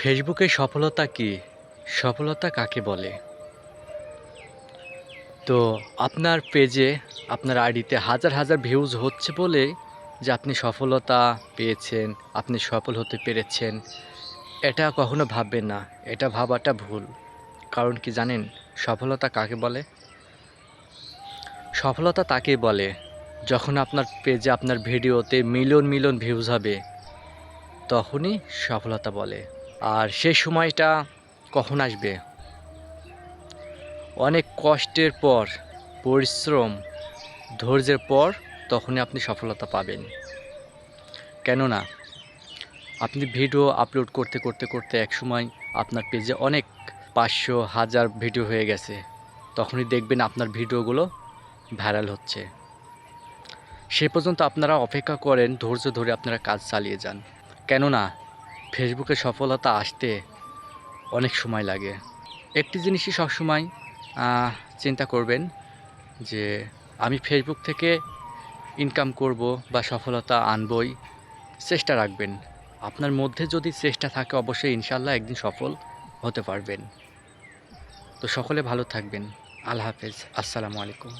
ফেসবুকে সফলতা কি? সফলতা কাকে বলে? তো আপনার পেজে আপনার আইডিতে হাজার হাজার ভিউজ হচ্ছে বলে যে আপনি সফলতা পেয়েছেন, আপনি সফল হতে পেরেছেন, এটা কখনো ভাববেন না, এটা ভাবাটা ভুল। কারণ কি জানেন, সফলতা কাকে বলে? সফলতা তাকে বলে যখন আপনার পেজে আপনার ভিডিওতে মিলিয়ন মিলিয়ন ভিউজ হবে, তখনই সফলতা বলে। আর সেই সময়টা কখন আসবে? অনেক কষ্টের পর, পরিশ্রম, ধৈর্যের পর তখনই আপনি সফলতা পাবেন। কেননা, আপনি ভিডিও আপলোড করতে করতে করতে এক সময় আপনার পেজে অনেক পাঁচশো, হাজার ভিডিও হয়ে গেছে। তখনই দেখবেন আপনার ভিডিওগুলো ভাইরাল হচ্ছে। সে পর্যন্ত আপনারা অপেক্ষা করেন, ধৈর্য ধরে আপনারা কাজ চালিয়ে যান। কেননা ফেসবুকে সফলতা আসতে অনেক সময় লাগে। একটি জিনিসই সবসময় চিন্তা করবেন যে আমি ফেসবুক থেকে ইনকাম করব বা সফলতা আনবই, চেষ্টা রাখবেন। আপনার মধ্যে যদি চেষ্টা থাকে, অবশ্যই ইনশাল্লাহ একদিন সফল হতে পারবেন। তো সকলে ভালো থাকবেন। আল্লাহ হাফেজ। আসসালামু আলাইকুম।